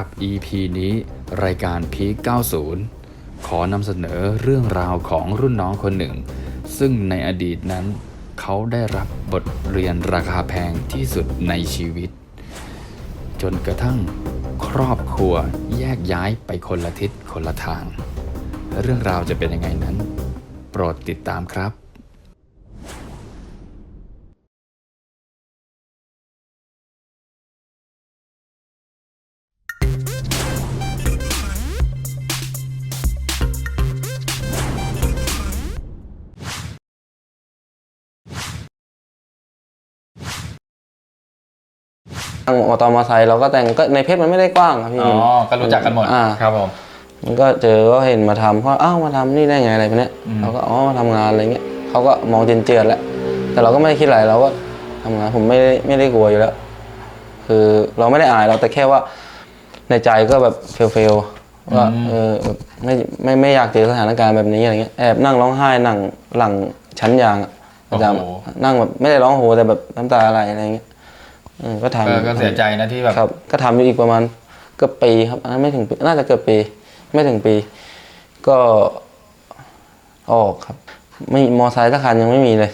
รับ EP นี้รายการพีค90 ขอนำเสนอเรื่องราวของรุ่นน้องคนหนึ่ง ซึ่งในอดีตนั้น เขาได้รับบทเรียนราคาแพงที่สุดในชีวิต จนกระทั่งครอบครัวแยกย้ายไปคนละทิศคนละทาง เรื่องราวจะเป็นยังไงนั้น โปรดติดตามครับ ทางอตมอไซค์เราก็แต่งก็ในเพจมันไม่ได้กว้างครับพี่อ๋อ ก็รู้จักกันหมด อ่าครับผม มันก็เจอก็เห็นมาทำเขาอ้าวมาทำนี่ได้ไงอะไรพวกเนี้ยอืม เราก็อ๋อมาทำงานอะไรเงี้ยเขาก็มองเจนเจือนๆแหละแต่เราก็ไม่ได้คิดอะไรเราก็ทำงานผมไม่ได้ไม่ได้กลัวอยู่แล้ว คือเราไม่ได้อายเราแต่แค่ว่า ในใจก็แบบเฟลเฟลว่าเออแบบไม่ไม่ไม่อยากเจอสถานการณ์แบบนี้อะไรเงี้ยแอบนั่งร้องไห้นั่งหลังชั้นยางอะประจโอ้โหำนั่งแบบไม่ได้ร้องโหแต่แบบน้ำตาไหลอะไรเงี้ย เออก็ทำก็ก็เสียใจนะที่แบบครับ ก็ทำอยู่อีกประมาณเกือบปีครับอันนั้นไม่ถึงปีน่าจะเกือบปี ไม่ถึงปี ก็ออกครับ ไม่มอไซค์สักคันยังไม่มีเลย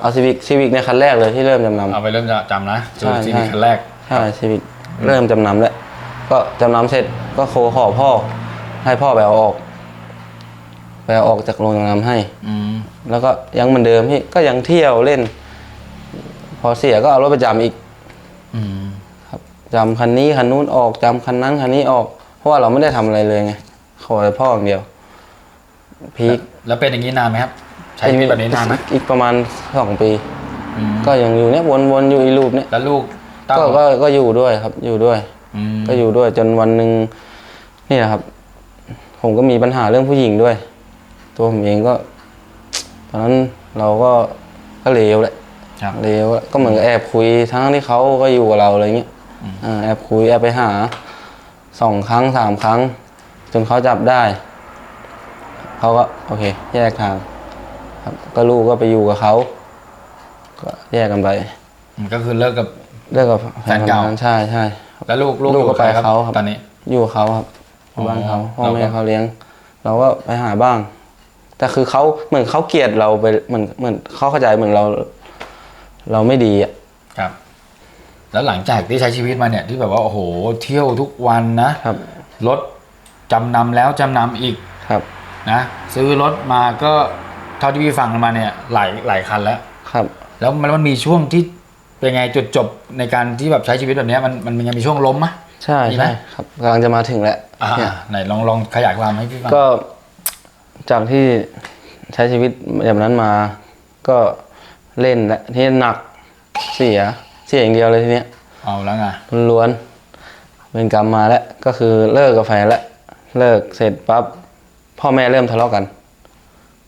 เอาซีวิกซีวิกในยคันแรกเลยที่เริ่มจำนำ เอาไปเริ่มจะจำนะใช่ที่ใช่มีคันแรก ใช่ซีวิกเริ่มจำนำแล้ว ก็จำนำเสร็จก็โทรขอพ่อ ให้พ่อไปเอาออก ไปเอาออกจากโรงจำนำให้ อืมแล้วก็ยังเหมือนเดิมพี่ก็ยังเที่ยวเล่น พอเสียก็เอารถไปจำอีกอืมครับจำคันนี้คันนู้นออกจำคันนั้นคันนี้ออก เพราะว่าเราไม่ได้ทำอะไรเลยไงขอแต่พ่ออย่างเดียวพีคแล้วเป็นอย่างนี้นานไหมครับ ใช้ชีวิตแบบนี้นานไหมอีกประมาณสองปี อืมก็ยังอยู่เนี่ยวนๆอยู่อีรูปเนี่ยแล้วลูกเต้าก็ก็ก็อยู่ด้วยครับ อยู่ด้วย อืมก็อยู่ด้วยจนวันหนึ่งนี่แหละครับ ผมก็มีปัญหาเรื่องผู้หญิงด้วย ตัวผมเองก็ ตอนนั้นเราก็ก็เลวแหละครับ เลวอะก็เหมือนกับแอบคุยทั้งที่เขาก็อยู่กับเราอะไรเงี้ยอ่าแอบคุยแอบไปหาสองครั้งสามครั้ง จนเขาจับได้เขาก็โอเค แยกทางครับก็ลูกก็ไปอยู่กับเขาก็แยกกันไปอืมก็คือเลิกกับ เลิกกับแฟนเก่าคใช่ใช่แล้วลูกลูกลูกอยู่ก็บใครไปเขาครับ ตอนนี้ อยู่กับเขาครับอยู่บ้านเขาอ๋อพ่อแม่เราก็ เขาเลี้ยง เราก็ไปหาบ้าง แต่คือเขาเหมือนเขาเกลียดเราไปเหมือนเหมือนเขาเข้าใจเหมือนเรา เราไม่ดีอะครับ แล้วหลังจากที่ใช้ชีวิตมาเนี่ย ที่แบบว่าโอ้โหเที่ยวทุกวันนะครับรถจำนำแล้วจำนำอีกครับนะซื้อรถมาก็เท่าที่พี่ฟังมาเนี่ย หลายหลายคันแล้วครับ แล้วมันมันมีช่วงที่เป็นไงจุดจบในการที่แบบใช้ชีวิตแบบเนี้ยมันมันมันยังมีช่วงล้มไหมใช่มีไหมใช่ครับกำลังจะมาถึงแล้วอ่าเนี่ยไหนลองลองขยายความให้พี่ฟังก็ จากที่ใช้ชีวิตแบบนั้นมา ก็เล่นและที่หนักเสียเสียอย่างเดียวเลยทีเนี้ยเอาแล้วไงล้วนๆเป็นกรรมมาแล้วก็คือเลิกกับแฟนแล้วเลิกเสร็จปั๊บพ่อแม่เริ่มทะเลาะกัน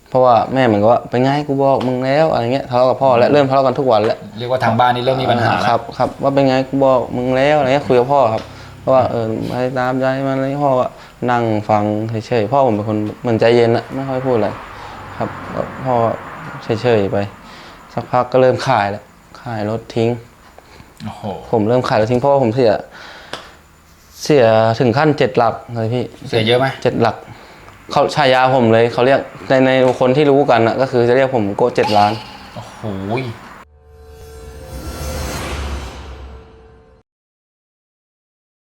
เพราะว่าแม่เหมือนกับว่าเป็นไงกูบอกมึงแล้วอะไรเงี้ยทะเลาะกับพ่อแล้วเริ่มทะเลาะกันทุกวันแล้วเรียกว่าทางบ้านนี่เริ่มมีปัญหาคแล้รัวบครับว่าเป็นไงกูบอกมึงแล้วอะไรเงี้ยคุยกับพ่อครับเพ ราะว่าเออไปตามใจมันอะไรพ่อก็นั่งฟังเฉยๆพ่อผมเป็นคนเหมือนใจเย็นอะไม่ค่อยพูดอะไรครับก็พ่อเฉยๆไป สักพักก็เริ่มขายแล้วขายรถทิ้งโอ้โหผมเริ่มขายรถทิ้งเพราะว่าผมเสีย เสียถึงขั้นเจ็ดหลักเลยพี่เสียเยอะไหมเจ็ดหลักเขาฉายาผมเลยเขาเรียกในในคนที่รู้กันอะก็คือจะเรียกผมโกเจ็ดล้านโอ้โห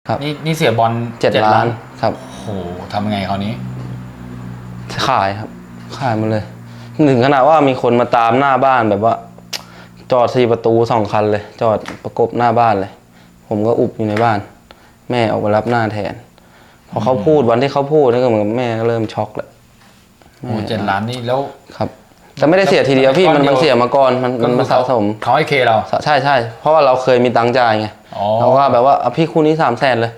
ครับ นี่นี่เสียบอลเจ็ดล้านครับโอ้โหทำยังไงคราวนี้ ขายครับ ขายหมาเลยถึงขนาดว่ามีคนมาตามหน้าบ้านแบบว่า จอดสี่ประตูสองคันเลย จอดประกบหน้าบ้านเลย ผมก็อุบอยู่ในบ้าน แม่ออกมารับหน้าแทน พอเขาพูดวันที่เขาพูดนี่ก็เหมือนกับแม่ก็เริ่มช็อกแล้วโอ้โหเจ็ดล้านนี่แล้วครับ แต่ไม่ได้เสียทีเดียวพี่มันมันเสียมาก่อนมันมันมาสะสมเขาให้เคเราใช่ใช่เพราะว่าเราเคยมีตังค์จ่ายไงอ๋อเราก็แบบว่าเอาพี่คู่นี้สามแสนเลย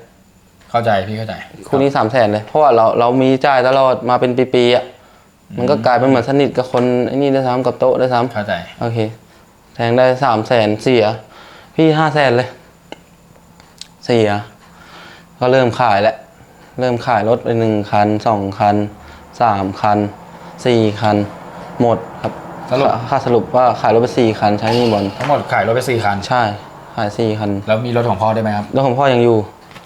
เข้าใจพี่เข้าใจ คู่นี้สามแสนเลย เพราะว่าเราเรามีจ่ายตลอดมาเป็นปีๆอะมันก็กลายเป็นเหมือนสนิทกับคนไอ้นี่ได้วยซ้ำกับโต๊ะได้วยซ้ำเข้าใจโอเค แทงได้สามแสนเสีย พี่ห้าแสนเลย เสีย ก็เริ่มขายแล้วเริ่มขายรถไปหนึ่งคันสองคันสามคันสี่คัน หมดครับสรุปค่าค่าสรุปว่าขายรถไปสี่คันใช้หนี่บอลทั้งหมดขายรถไปสี่คัน ใช่ขายสี่คันแล้วมีรถของพ่อได้วยไหมครับ รถของพ่อยังอยู่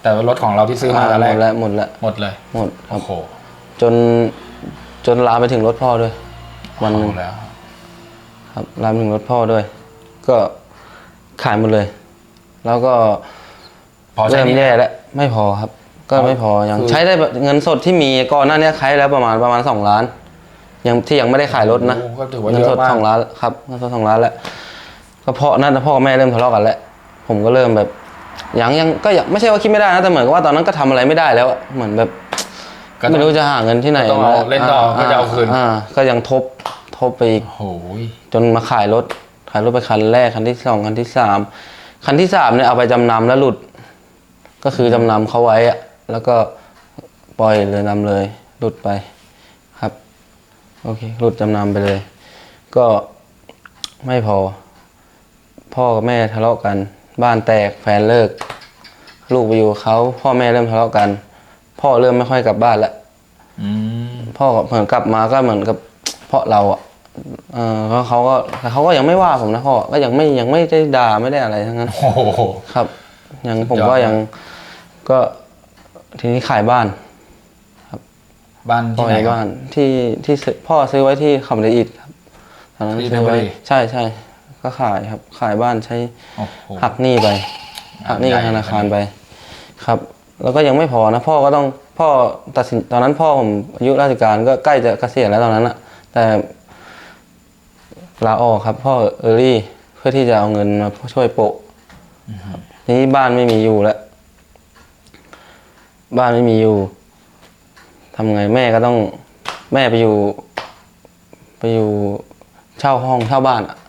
แต่ว่ารถของเราที่ซื้อมาตอนแรหกมดแล้วหมดแล้วหมดเลยหมดครัโอ้บโหจนจนลามไปถึงรถพ่อด้วย วันหนึ่งเอาแล้ว ครับลามไปถึงรถพ่อด้วย ก็ขายหมดเลย แล้วก็พอใช้เริ่มหนี่แย่แล้วไม่พอครับ ก็ไม่พอยังคือ ใช้ได้แบบเงินสดที่มีก่อนหน้านี้ใช้แล้วประมาณประมาณสองล้าน ยังที่ยังไม่ได้ขายรถนะโอ้ก็ถือว่าเงิเยนสอะดมากสองล้านครับเงินสดสองล้านแล้วก็เพราะนั่นนะพ่อกับแม่เริ่มทะเลาะกันแล้วผมก็เริ่มแบบยังยังก็ยังไม่ใช่ว่าคิดไม่ได้นะแต่เหมือนกับว่าตอนนั้นก็ทำอะไรไม่ได้แล้วอะเหมือนแบบ ก็ต้อง ไม่รู้จะหาเงินที่ไหนก็ต้องเอาเล่นต่อก็จะเอาคืนอ่ก็ยังทบทบไปอีก โอ้โหจนมาขายรถ ขายรถไปคันแรกคันที่สองคันที่สามคันที่สามเนี่ยเอาไปจำนำแล้วหลุด ก็คือจำนำเขาไว้อะแล้วก็ปล่อยเลยนำเลย หลุดไปครับ โอเค หลุดจำนำไปเลย ก็ไม่พอ พ่อกับแม่ทะเลาะกัน บ้านแตกแฟนเลิก ลูกไปอยู่กับเขาพ่อแม่เริ่มทะเลาะกัน พ่อเริ่มไม่ค่อยกลับบ้านละอืมพ่อก็เหมือนกลับมาก็เหมือนกับเพราะเราอะเออก็เขาก็แต่เขาก็ยังไม่ว่าผมนะพ่อก็ยังไม่ยังไม่ได้ด่าไม่ได้อะไรทั้งนั้นโอ้โหครับ ยังผมยอดก็ยัง ก็ทีนี้ขายบ้าน บ้านพ่อที่ไหนขายครับบ้านที่ที่ซื้อพ่อซื้อไว้ที่คำละอิดครับตอนนั้นที่ซื้อไว้เพชรบุรีใช่ใช่ก็ขายครับ ขายบ้านใช้โอ้โหหักหนี้ไปหักหนี้กับใหญ่ธนาคารไป ครับ แล้วก็ยังไม่พอนะพ่อก็ต้องพ่อตัดสินตอนนั้นพ่อผมอายุราชการก็ใกล้จะเกษียณแล้วตอนนั้นอะแต่ลาออกครับ พ่อเออรี่เพื่อที่จะเอาเงินมาช่วยโปะครับทีนี้บ้านไม่มีอยู่แล้ว บ้านไม่มีอยู่ ทำไงแม่ก็ต้องแม่ไปอยู่ ไปอยู่เช่าห้องเช่าบ้านอะใ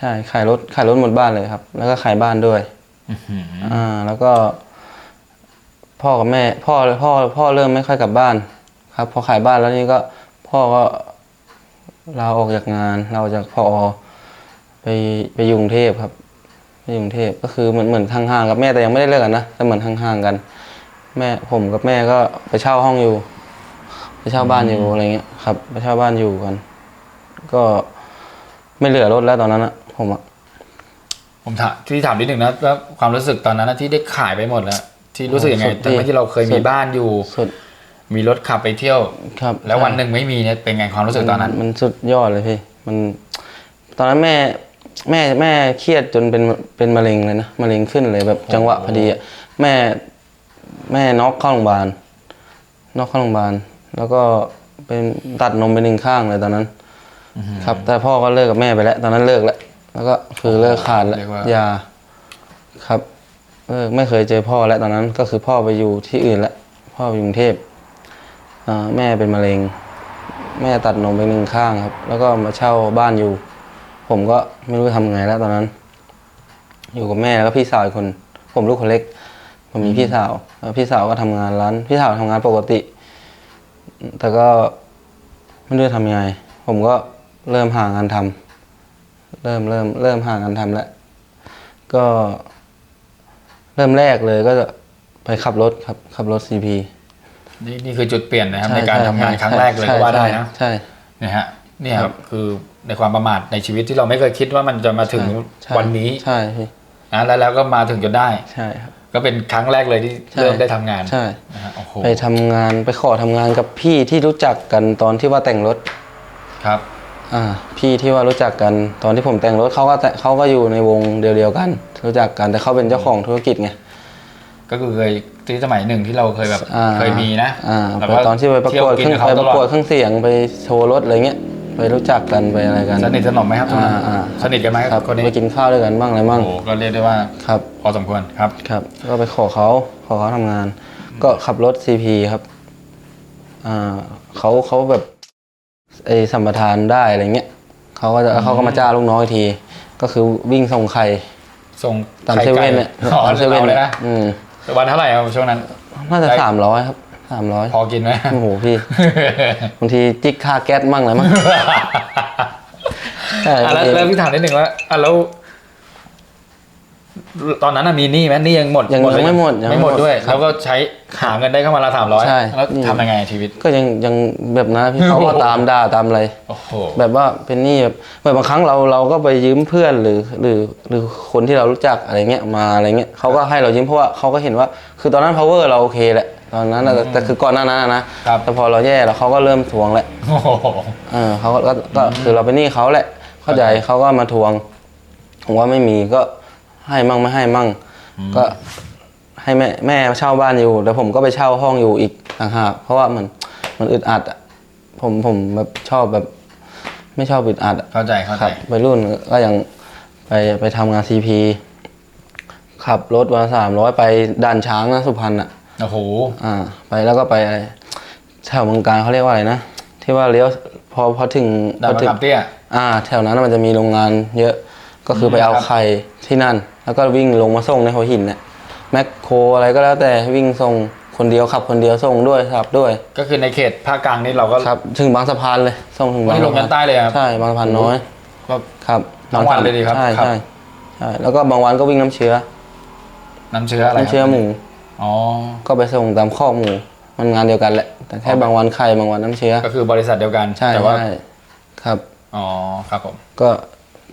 ช่ขายรถขายรถหมดบ้านเลยครับ แล้วก็ขายบ้านด้วยอื้อหืออ่าแล้วก็ พ่อกับแม่พ่อพ่อพ่อเริ่มไม่ค่อยกลับบ้าน ครับ พอขายบ้านแล้วนี่ก็พ่อก็ลาออกจากงานเราจากพอไปไปยุงเทพครับไปยุงเทพก็คือเหมือนเหมือนห่างๆกับแม่แต่ยังไม่ได้เลิกกันนะแต่เหมือนห่างๆกัน แม่ผมกับแม่ก็ไปเช่าห้องอยู่ ไปเช่าบ้านอยู่อะไรเงี้ยครับไปเช่าบ้านอยู่กัน ก็ไม่เหลือรถแล้วตอนนั้นอะผมอะผมถามที่ถามนิดหนึ่งนะแล้วความรู้สึกตอนนั้นนะที่ได้ขายไปหมดแล้ว ที่รู้สึกยังไงสุดตอนที่เราเคยสุมีดบ้านอยู่ สุดมีรถขับไปเที่ยว ครับแล้ววันหนึ่งไม่มีเนี่ยเป็นไงความรู้สึกตอนนั้น มัมันสุดยอดเลยพี่มัน ตอนนั้นแม่แม่แม่เครียดจนเป็นเป็นมะเร็งเลยนะมะเร็งขึ้นเลยแบบจังหวะพอดีอะแม่ แม่น็อกเข้าโรงพยาบาลน็อกเข้าโรงพยาบาล แล้วก็เป็นตัดนมไปหนึ่งข้างเลยตอนนั้น ครับ แต่พ่อก็เลิกกับแม่ไปแล้ว ตอนนั้นเลิกแล้วแล้วก็คือเลิกขาดแล้วเรียกว่า ยา ครับ เลิกไม่เคยเจอพ่อแล้วตอนนั้นก็คือพ่อไปอยู่ที่อื่นแล้วพ่อไปกรุงเทพแม่เป็นมะเร็ง แม่ตัดนมไปหนึ่งข้างครับ แล้วก็มาเช่าบ้านอยู่ ผมก็ไม่รู้จะทำไงแล้วตอนนั้น อยู่กับแม่แล้วก็พี่สาวอีกคน ผมลูกคนเล็ก ผมมีพี่สาวแล้วพี่สาวก็ทำงานร้าน พี่สาวทำงานปกติ แต่ก็ไม่รู้จะทำยังไง ผมก็เริ่มหางานทำเริ่มเริ่มเริ่มหางานทำแล้วก็ เริ่มแรกเลยก็จะไปขับรถครับขับรถซีพีนี่นี่คือจุดเปลี่ยนนะครับ ในการทำงานครั้งแรกเลยก็ว่าได้นะใช่เนี่ยฮะเนี่ยครับคือในความประมาทในชีวิตที่เราไม่เคยคิดว่ามันจะมาถึงใช่วันนี้ใช่พี่นะแล้วแล้วก็มาถึงจนได้ใช่ครับก็เป็นครั้งแรกเลยที่ใช่เริ่มได้ทำงานใช่นะฮะโอ้โหไปทำงานไปขอทำงานกับพี่ที่รู้จักกันตอนที่ว่าแต่งรถครับ อ่าพี่ที่ว่ารู้จักกันตอนที่ผมแต่งรถเขาก็แต่เขาก็อยู่ในวงเดียวๆกัน รู้จักกันแต่เขาเป็นเจ้าของธุรกิจไง ก็คือเคยที่สมัยหนึ่งที่เราเคยแบบอ่าเคยมีนะอ่าแล้วไปตอนที่ไปประกวดเครื่องเที่ยไปนปกับระเขากวดตลเครื่องเสียงไปโชว์รถอะไรเงี้ยไปรู้จักกันไปอะไรกัน สนิทสนมไหมครับตอนนั้นอ่าอ่า สนิทกันไหมครับคนนี้ไปกินข้าวด้วยกันบ้างอะไรบ้างโอ้โหก็เรียกได้ว่าครับพอสมควรครับ ครับ ก็ไปขอเขาขอเขาทำงาน ก็ขับรถซีพีครับอ่าเขาเขาแบบ ไอ้สัมปทานได้อะไรเงี้ยเขาก็จะเขาก็มาจ้างลูกน้องอีกที ก็คือวิ่งส่งไข่ส่งตามไข่เซไก่เว่นเนี่ยอ๋อตามเซเว่นเอาเลยเนี่ยนะอืมวันเท่าไหร่ครับช่วงนั้น น่าจะได้สามร้อยครับสามร้อยพอกินไหมโอ้โหพี่บางทีจิกค่าแก๊สมั่งอะไรมั่งใช่อะแล้วพี่แล้วพี่ถามนิดหนึ่งว่าอะแล้ว ตอนนั้นน่ะมีหนี้ไหมหนี้ยังหมดยังหมดยังไม่หมดยังไม่ไม่หมดหมดด้วย ครับแล้วก็ใช้หาเงินได้เข้ามาละสามร้อยใช่ แล้วนี่ทำยังไงชีวิต ก็ยังยังแบบนั้นพี่เขาก็ตามด่าตามอะไร โอ้โห แบบว่าเป็นหนี้แบบแบบบางครั้งเราเราก็ไปยืมเพื่อนหรือหรือหรือคนที่เรารู้จักอะไรเงี้ยมาอะไรเงี้ยเขาก็ให้เรายืมเพราะว่าเขาก็เห็นว่า คือตอนนั้น power เราโอเคแหละ ตอนนั้นน่ะแต่แต่คือก่อนหน้านั้นน่ะนะครับ แต่พอเราแย่แล้วเขาก็เริ่มทวงแหละโอ้โห เออเขาก็ก็ก็คือเราเป็นหนี้เขาแหละ เข้าใจเขาก็มาทวงผมว่าไม่มีก็ ให้มั่งไม่ให้มั่ง ก็ให้แม่แม่เช่าบ้านอยู่แล้วผมก็ไปเช่าห้องอยู่อีกต่างหากเพราะว่ามันมันอึดอัดอะผมผมแบบชอบแบบ ไม่ชอบอึดอัดอะเข้าใจเข้าคใจรับวัยรุ่นก็ยังไปไปทำงานซีพีขับรถวันสามร้อยไปด่านช้างนะสุพรรณอะโอ้โหอ่าไปแล้วก็ไปอะไรแถวเมืองการเขาเรียกว่าอะไรนะ ที่ว่าเลี้ยวพอพอถึงดาวพอมะถึงขามเตี้ย อ่า แถวนั้นมันจะมีโรงงานเยอะก็คือไปเอาครับ ไข่ที่นั่น แล้วก็วิ่งลงมาส่งในหัวหินเนี่ยแมคโครอะไรก็แล้วแต่วิ่งส่งคนเดียวขับคนเดียวส่งด้วยขับด้วยก็คือในเขตภาคกลางนี่เราก็ครับถึงบางสะพานเลยส่งถึงบางไม่ลงสะพายันใต้เลยครับ ใช่บางสะพานน้อยก็ ครับทั้งวันเลยดิครับใช่ครับ ใช่ใช่แล้วก็บางวันก็วิ่งน้ำเชื้อน้ำเชื้ออะไรน้ำเชื้อครับหมูอ๋อ ก็ไปส่งตามคอกหมูมันงานเดียวกันแหละแต่แค่บางวันไข่บางวันน้ำเชื้อ ก็คือบริษัทเดียวกัน ใช่แต่ว่า ใช่ครับ อ๋อ ครับผม ก็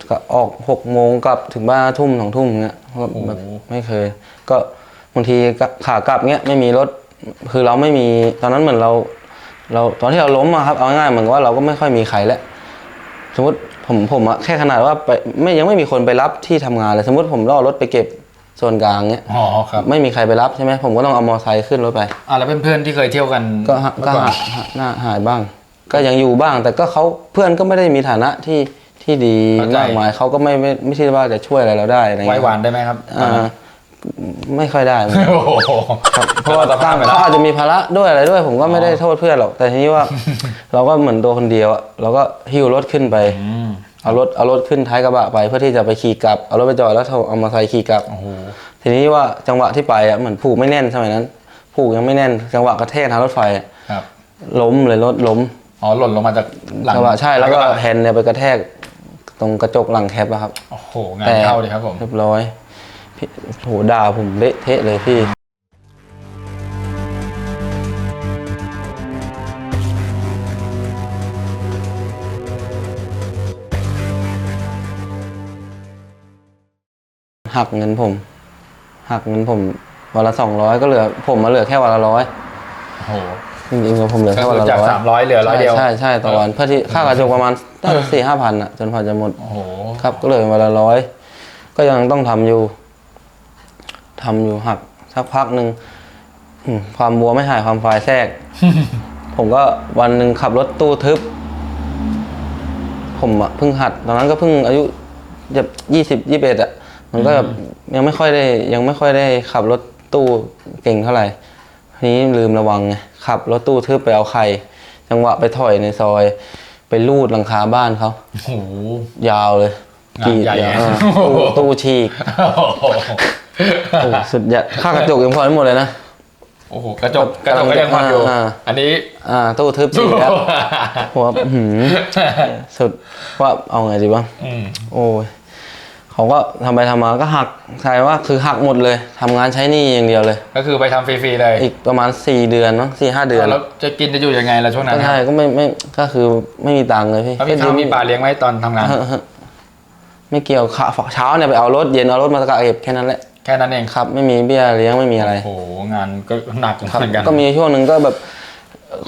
ก็ออกหกโมงกลับถึงบ้านทุ่มสองทุ่มเงี้ยก็แบบไม่เคย ก็บางทีก็ขากลับเงี้ยไม่มีรถคือเราไม่มีตอนนั้นเหมือนเรา เราตอนที่เราล้มอะครับเอาง่ายๆเหมือนกับว่าเราก็ไม่ค่อยมีใครแล้วสมมติผมผมอะแค่ขนาดว่าไปไม่ยังไม่มีคนไปรับที่ทำงานเลยสมมติผมล่อรถไปเก็บส่วนกลางเงี้ยอ๋อครับไม่มีใครไปรับใช่ไหมผมก็ต้องเอามอเตอร์ไซค์ขึ้นรถไปอะแล้วเพื่อนๆที่เคยเที่ยวกัน ก็หาเมื่ก็อก่อนหาหาหน้าหายบ้าง ก็ยังอยู่บ้าง แต่ก็เขาเพื่อนก็ไม่ได้มีฐานะที่ ที่ดีมากมายเขาก็ไม่ไม่ไม่ใช่ว่าจะช่วยอะไรเราได้อะไรไว้เงี้ยหวานได้ไหมครับอ่าไม่ค่อยได้เหมือนกัน โอ้โหเพราะว่าสภาตั้พงไปแล้เขาว อาจจะมีภาระด้วยอะไรด้วย ผมก็ไม่ได้โทษเพื่อนหรอก แต่ทีนี้ว่า เราก็เหมือนตัวคนเดียวอะเราก็หิ้วรถขึ้นไปอืมเอารถเอารถขึ้นท้ายกระบะไปเพื่อที่จะไปขี่กลับ เอารถไปจอดแล้วเอามาใส่ขี่กลับ โอ้โห ทีนี้ว่าจังหวะที่ไปอะเหมือนผูกไม่แน่นสมัยนั้น ผูกยังไม่แน่น จังหวะกระแทกทางรถไฟอะครับล้มเลยรถล้มอ๋อหล่นลงมาจากหลังจังหวะใช่แล้วก็ระบะแฮนด์เนี่ยไปกระแทก ตรงกระจกหลังแคปอะครับ โอ้โห งานเข้าดิครับผม เรียบร้อยพี่โหด่าผมเละเทะเลยพี่หักเงินผม หักเงินผมวันละสองร้อยก็เหลือ ผมมาเหลือแค่วันละร้อยโอ้โห จริงๆแล้วผมเหลือก็แค่คืวันอละจากร้อยสามร้อยเหลือร้อยเดียวใช่ใช่ต่อวันเพื่อที่ค่ากระจกประมาณน่าจะสี่ห้าพันอะจนพอจะหมด โอ้โหครับก็เลยวันละร้อยก็ยังต้องทำอยู่ทำอยู่หักสักพักหนึ่งอืมความบัวไม่หายความไฟแทรก ผมก็วันหนึ่งขับรถตู้ทึบ ผมอะเพิ่งหัด ตอนนั้นก็เพิ่งอายุจะยี่สิบยี่สิบเอ็ดอะมันก็แบบยังไม่ค่อยได้ ยังไม่ค่อยได้ขับรถตู้เก่งเท่าไหร่ทีนี้ลืมระวังไง ขับรถตู้ทึบไปเอาไข่จังหวะไปถอยในซอย ไปลูดหลังคาบ้านเขาโอ้โห ยาวเลยงานใหญ่กรีดไงอ่าตู้ตู้ฉีกโอ้โหโอ้สุดยอดค่ากระจกยังพอไม่หมดเลยนะ โอ้โหกระจกกระจกก็ยังพังอยู่อ่า อันนี้ อ่า ตู้ทึบฉีกแล้วผมว่าอื้อหือสุดว่าเอาไงดีบ้างอืม โอ้ย เขาก็ทำไปทำมาก็หักใช่ว่าคือหักหมดเลยทำงานใช้หนี้อย่างเดียวเลย ก็คือไปทำฟรีๆเลย อีกประมาณสี่เดือนมั้งสี่ห้าเดือน แล้วจะกินจะอยู่ยังไงล่ะช่วงนั้ก็นใช่ก็ไม่ไม่ก็คือไม่มีตังค์เลยพี่แล้วมีข้าวมีปลาเลี้ยงไว้ตอนทำงาน ไม่เกี่ยวข้าวเช้าเนี่ยไปเอารถเย็นเอารถมาสกัดเก็บแค่นั้นแหละแค่นั้นเองครับ ไม่มีเบี้ยเลี้ยงไม่มีอะไรโอ้โหงานก็หนักครับเหมือนกันก็มีช่วงหนึ่งก็แบบ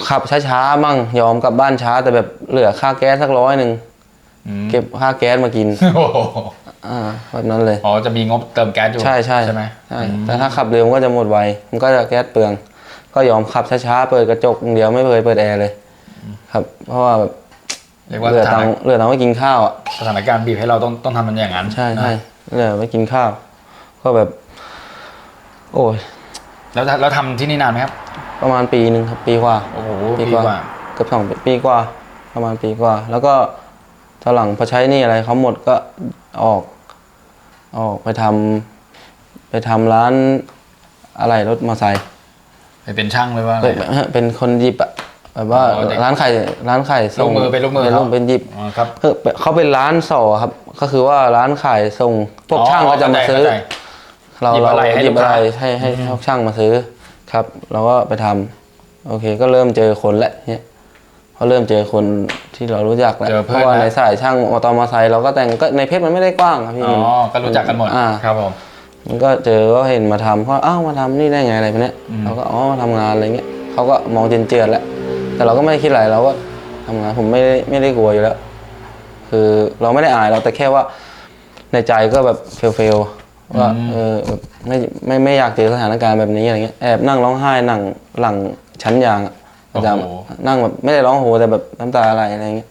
ขับช้าๆมั่งยอมกลับบ้านช้าแต่แบบเหลือค่าแก๊สสักร้อยหนึ่งอืมเก็บค่าแก๊สมากินโอ้โหอ่าแบบนั้นเลย อ๋อจะมีงบเติมแก๊สอยู่ใช่ใช่ใช่ไหมใช่แต่ถ้าขับเร็วมันก็จะหมดไวมันก็จะแก๊สเปลือง ก็ยอมขับช้าๆเปิดกระจกอย่างเดียวไม่เคยเปิดแอร์เลย ครับ เพราะว่าแบบเรียกว่าเหลือสตัถางนค์เหลือตังค์ไว้กินข้าวอะสถานการณ์บีบให้เราต้องต้องทำมันอย่างนั้นใช่ใช่นะเหลือไว้กินข้าว ก็แบบ โอ้ยแล้วแล้วทำที่นี่นานไหมครับ ประมาณปีหนึ่งครับปีกว่าโอ้โหปีปีกว่ากว่าเกือบสองปีปีกว่า ประมาณปีกว่า แล้วก็ตอนหลังพอใช้หนี่อะไรเขาหมดก็ ออก ออกไปทำไปทำร้านอะไรรถมอเตอร์ไซค์ไปเป็นช่างเลยว่าอะไร เป็นเป็นคนหยิบอะไปแบบว่าอ๋อเด็กร้านขายร้านขายส่งลูกมือเป็นลูกมือเป็นเขาเป็นหยิบอ๋อครับคือเขาเป็นร้านสอครับ ก็คือว่าร้านขายส่งพวกช่างก็จะมาซื้อ เข้าใจ เราหยิบเราอะไรให้หยิบลูกอะไรค้าให้ให้ให้พวกช่างมาซื้อ ครับ เราก็ไปทำโอเคก็เริ่มเจอคนแล้วเนี่ย พอเริ่มเจอคนที่เรารู้จักแล้วเจอเพเพื่อนราะว่าแล้วในสายช่างมอเตอร์มอไซค์เราก็แต่งก็ในเพจมันไม่ได้กว้างครับพี่อ๋อมันก็รู้จักกันหมด อ่าครับผม มันก็เจอก็เห็นมาทำเพราะอ้าวมาทำนี่ได้ไงอะไรพวกเนี้ยอืม เราก็อ๋อมาทำงานอะไรเงี้ยเขาก็มองเจนเจือนๆแล้วแต่เราก็ไม่ได้คิดอะไรเราก็ทำงานผมไม่ได้ไม่ได้กลัวอยู่แล้ว คือเราไม่ได้อายเราแต่แค่ว่า ในใจก็แบบเฟลเฟลว่าเออแบบไม่ไม่ไม่อยากเจอสถานการณ์แบบนี้อะไรเงี้ยแอบนั่งร้องไห้นั่งหลังชั้นยางอะ ประจโอ้โหำนั่งแบบไม่ได้ร้องโหแต่แบบน้ำตาอะไรอะไรเงี้ย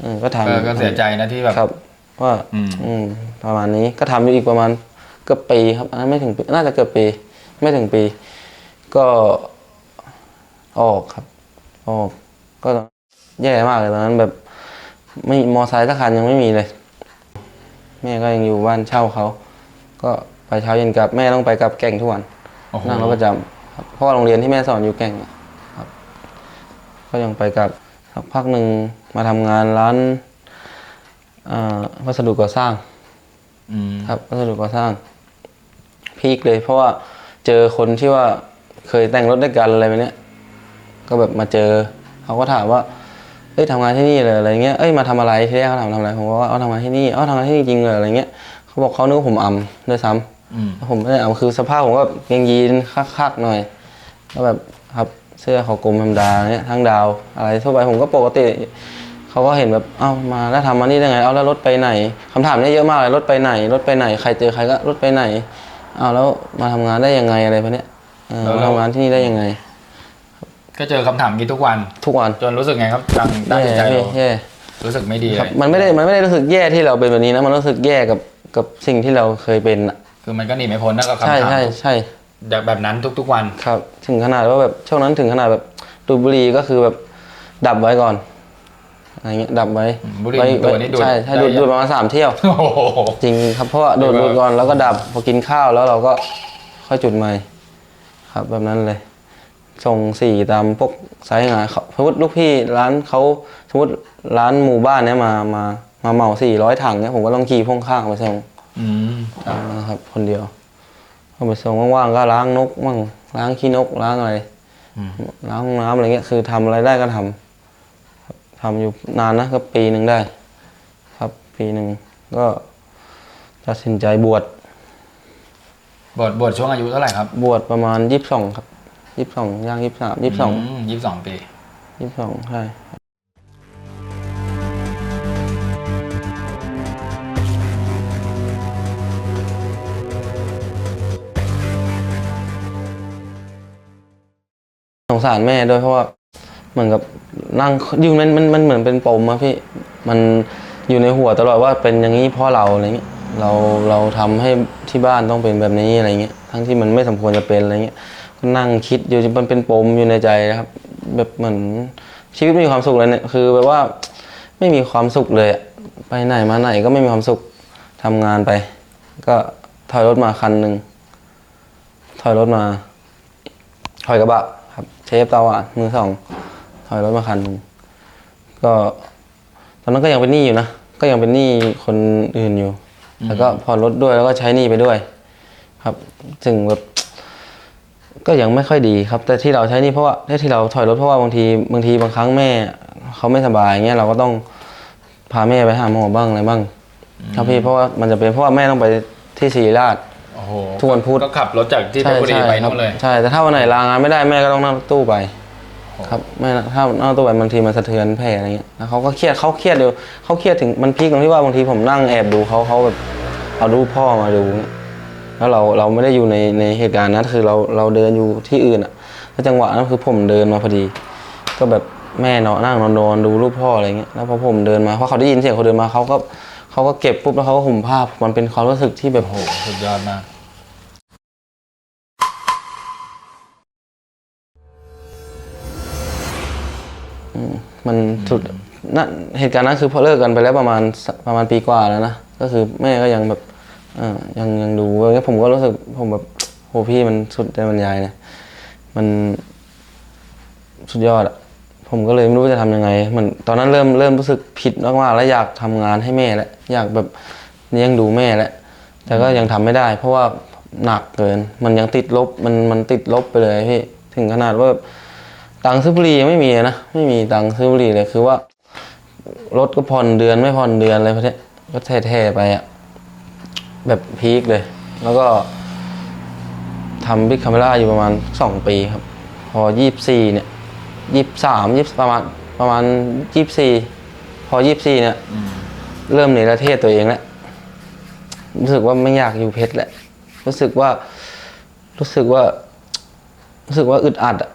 เออก็ทำเออก็เสียใจนะที่แบบครับว่าอืมอืมประมาณนี้ก็ทำอยู่อีกประมาณเกือบปีครับอันนั้นไม่ถึงปีน่าจะเกือบปี ไม่ถึงปี ก็ออกครับ ออก ก็แย่มากเลยตอนนั้นแบบ ไม่มอไซค์สักคันยังไม่มีเลยแม่ก็ยังอยู่บ้านเช่าเขา ก็ไปเช้าเย็นกลับแม่ต้องไปกลับแก่งทุกวันโอ้โหนั่งรถประจำครับเพราะว่าโรงเรียนที่แม่สอนอยู่แก่งอะครับ ก็ยังไปกลับสักพักหนึ่งมาทำงานร้านอ่าวัสดุก่อสร้าง อืมครับวัสดุก่อสร้างพีคเลยเพราะว่าเจอคนที่ว่าเคยแต่งรถด้วยกันอะไรแบบเนี้ยก็แบบมาเจอเขาก็ถามว่าเอ้ยทำงานที่นี่เลยอะไรเงี้ยเอ้ยมาทำอะไรที่แรกเขาถามทำอะไรผมก็ว่าเอาทำงานที่นี่เอาทำงานที่นี่จริงเลยอะไรเงี้ยเขาบอกเขานึกว่าผมอำด้วยซ้ำอืมผมไม่ได้เอาคือสภาพผมก็เกงยีนคักๆหน่อยก็แบบครับ เสื้อขอกลมธรรมดาเนี้ยทั้งดาวอะไรทั่วไปผมก็ปกติเขาก็เห็นแบบเอ้ามาแล้วทำมานี่ได้ไงเอาแล้วรถไปไหนคำถามเนี้ยเยอะมากเลยรถไปไหน รถไปไหน ใครเจอใครก็รถไปไหนเอาแล้วมาทำงานได้ยังไงอะไรพวกเนี้ยเออมาทำงานที่นี่ได้ยังไง ก็เจอคำถามนี้ทุกวันทุกวันจนรู้สึกไงครับตั้งตั้งแย่ใจพี่เราแย่รู้สึกไม่ดีคเลรับยมันไม่ได้มันไม่ได้รู้สึกแย่ที่เราเป็นแบบนี้นะมันรู้สึกแย่กับกับสิ่งที่เราเคยเป็นอะคือมันก็หนีไม่พ้นนะกับคำใช่ถามใช่ใช่แบบ แบบนั้นทุกๆวัน ครับถึงขนาดว่าแบบช่วงนั้นถึงขนาดแบบดูดบุหรี่ก็คือแบบดับไว้ก่อนอะไรเงี้ยดับไว้อืมบุหรี่ไว้ตัวนี้ดูดใช่ใช่ได้ดูดยังดูดประมาณสามเที่ยวโอ้โหจริงครับเพราะว่าดูดเรียกว่าดูดก่อนแล้วก็ดับพอกินข้าวแล้วเราก็ค่อยจุดใหม่ ครับแบบนั้นเลยส่งสี่ตามพวกไซต์งานเขาสมมติลูกพี่ร้านเขาสมมติร้านหมู่บ้านเนี้ยมามามาเหมาสี่ร้อยถังเนี้ยผมก็ต้องขี่พ่วงข้างไปส่งอืมครับนะครับ คนเดียว เอาไปส่งว่างๆก็ล้างนกมั่งล้างขี้นกล้างอะไรอืมล้างห้องน้ำอะไรเงี้ยคือทำอะไรได้ก็ทำครับทำอยู่นานนะก็ปีหนึ่งได้ ครับปีหนึ่งก็ตัดสินใจบวชบทบทช่วงอายุเท่าไหร่ครับบวชประมาณยี่สิบสองครับยี่สิบสองย่างยี่สิบสามยี่สิบสองยี่สิบสองปี ยี่สิบสองใช่ งสารแม่ด้วยเพราะว่าเหมือนกับนั่งอยู่มันมันมันเหมือนเป็นปมอะพี่มันอยู่ในหัวตลอดว่าเป็นอย่างนี้เพราะเราอะไรเงี้ยเราเราทำให้ที่บ้านต้องเป็นแบบนี้อะไรเงี้ยทั้งที่มันไม่สมควรจะเป็นอะไรเงี้ยก็นั่งคิดอยู่มันเป็นปมอยู่ในใจนะครับ แบบเหมือนชีวิตไม่มีความสุขเลยเนี่ยคือแบบว่าไม่มีความสุขเลยอะไปไหนมาไหนก็ไม่มีความสุขทำงานไป ก็ถอยรถมาคันหนึ่งถอยรถมาถอยกระบะ เชฟเตาอะมือสองถอยรถมาคันหนึ่งก็ตอนนั้นก็ยังเป็นหนี้อยู่นะก็ยังเป็นหนี้คนอื่นอยู่ แล้วก็ผ่อนรถด้วยแล้วก็ใช้หนี้ไปด้วย ครับถึงแบบก็ยังไม่ค่อยดีครับ แต่ที่เราใช้หนี่เพราะว่าที่เราถอยรถเพราะว่าบางทีบางทีบางครั้งแม่เขาไม่สบายเงี้ยเราก็ต้องพาแม่ไปหาหมอบ้างอะไรบ้าง ครับพี่เพราะว่ามันจะเป็นเพราะว่าแม่ต้องไปที่ศรีราช โอ้โหทุกวันพุธ ก็ขับรถจากที่เพชรบุรีไปครันู่นเลย ใช่แต่ถ้าวันไหนลางานไม่ได้แม่ก็ต้องนั่งรถตู้ไป ครับแม่ถ้านั่งรถตู้ไปบางทีมันสะเทือนแผลอะไรเงี้ยแล้วเขาก็เครียดเขาเครียดอยู่เขาเครียดถึงมันพีคตรงที่ว่าบางทีผมนั่งแอบดูเขาเขาแบบเอารูปพ่อมาดูเงี้ยแล้วเราเราไม่ได้อยู่ในในเหตุการณ์นั้นคือเราเราเดินอยู่ที่อื่นอะแล้วจังหวะนั้นคือผมเดินมาพอดี ก็แบบแม่นอนนั่งนอนนอนดูรูปพ่ออะไรเงี้ยแล้วพอผมเดินมาเพราะเขาได้ยินเสียงเขาเดินมาเขาก็ เขาก็เก็บปุ๊บแล้วเขาก็ห่มผ้ามันเป็นความรู้สึกที่แบบโห สุดยอดมาก มันสุดนั่นเหตุการณ์นั้นคือพอเลิกกันไปแล้วประมาณสประมาณปีกว่าแล้วนะ ก็คือแม่ก็ยังแบบเอ่อยังยังดูอะไรเงี้ยผมก็รู้สึกผมแบบ โหพี่มันสุดในบรรยายเนี่ย มันสุดยอดอะ ผมก็เลยไม่รู้จะทำยังไงเหมือนตอนนั้นเริ่มเริ่มรู้สึกผิดมากๆแล้วอยากทำงานให้แม่แล้วอยากแบบเลี้ยงดูแม่แล้วแต่ก็ยังทำไม่ได้ เพราะว่าหนักเกิน มันยังติดลบมันมันติดลบไปเลยพี่ถึงขนาดว่าตังค์ซื้อบุหรี่ยังไม่มีนะไม่มีตังค์ซื้อบุหรี่เลยคือว่ารถก็ผ่อนเดือนไม่ผ่อนเดือนอะไรพวกนี้ก็แท้ๆไปอะแบบพีคเลย แล้วก็ทำบิ๊กคาเมล่าอยู่ประมาณสองปีครับ พอยี่สี่เนี่ย ยี่สามยี่ประมาณประมาณยี่สี่พอยี่สี่เนี่ยเริ่มในประเทศตัวเองแล้วรู้สึกว่าไม่อยากอยู่เพชรแล้วรู้สึกว่า รู้สึกว่า รู้สึกว่าอึดอัดอะ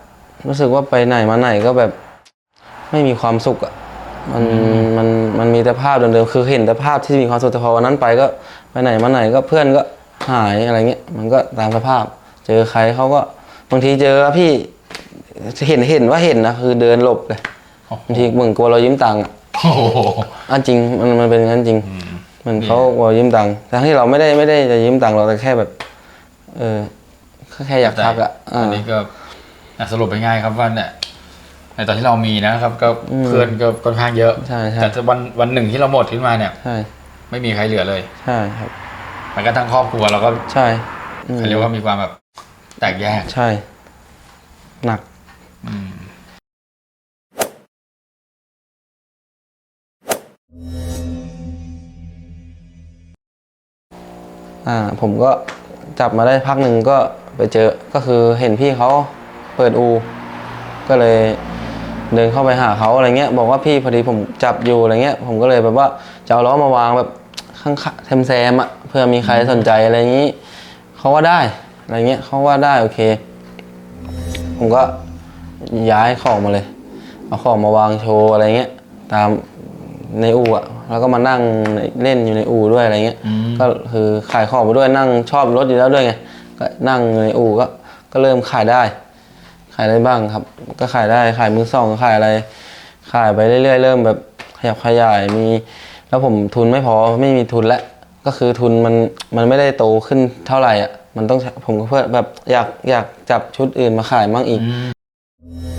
รู้สึกว่าไปไหนมาไหนก็แบบ ไม่มีความสุขอะมันมันมันมีแต่ภาพเดิมๆคือเห็นแต่ภาพที่มีความสุขแต่พอวันนั้นไปก็ไปไหนมาไหนก็เพื่อนก็หายอะไรเงี้ยมันก็ตามสภาพ เจอใครเขาก็บางทีเจอพี่ เห็นเห็นว่าเห็นนะคือเดินหลบเลยบางทีเหมือนกลัวเรายืมตังค์อะโอ้โหอะจริงมันมันเป็นอย่างนั้นจริงเหมันเขากลัวยืมตังค์ทั้งที่เราไม่ได้ไม่ได้จะยืมตังค์เราแต่แค่แบบ เออแค่อยากพักอะอ่าอันนี้ก็อะสรุปไปง่ายครับว่าเนี่ยในตอนที่เรามีนะครับ ก็เพื่อนก็ค่อนข้างเยอะใช่ใช่แต่วันวันหนึ่งที่เราหมดขึ้นมาเนี่ยใช่ไม่มีใครเหลือเลยใช่ครับมันก็ทั้งครอบครัวเราก็ใช่อืมเขาเรียกว่ามีความแบบแตกแยกใช่ หนัก อ่าผมก็จับมาได้พักหนึ่งก็ไปเจอก็คือเห็นพี่เขาเปิดอู ก็เลยเดินเข้าไปหาเขาอะไรเงี้ยบอกว่าพี่พอดีผมจับอยู่อะไรเงี้ย ผมก็เลยแบบว่าจะเอาล้อมาวางแบบข้างๆแซมแซมอะเพื่อมีใครสนใจอะไรอย่างนี้เขาว่าได้อะไรเงี้ยเขาว่าได้โอเค ผมก็ ย้ายของมาเลย เอาของมาวางโชว์อะไรเงี้ย ตามในอู่อะแล้วก็มานั่งเล่นอยู่ในอู่ด้วยอะไรเงี้ย ก็คือขายของไปด้วยนั่งชอบรถอยู่แล้วด้วยไง ก็นั่งในอู่ก็ ก็เริ่มขายได้ ขายได้บ้างครับ ก็ขายได้ขายมือสองขายอะไร ขายไปเรื่อยๆ เริ่มแบบขยับขยายมี แล้วผมทุนไม่พอไม่มีทุนแล้วก็คือทุนมันมันไม่ได้โตขึ้นเท่าไหร่อะ มันต้องใช้ผมก็เพื่อแบบอยากอยากจับชุดอื่นมาขายมั่งอีก อืม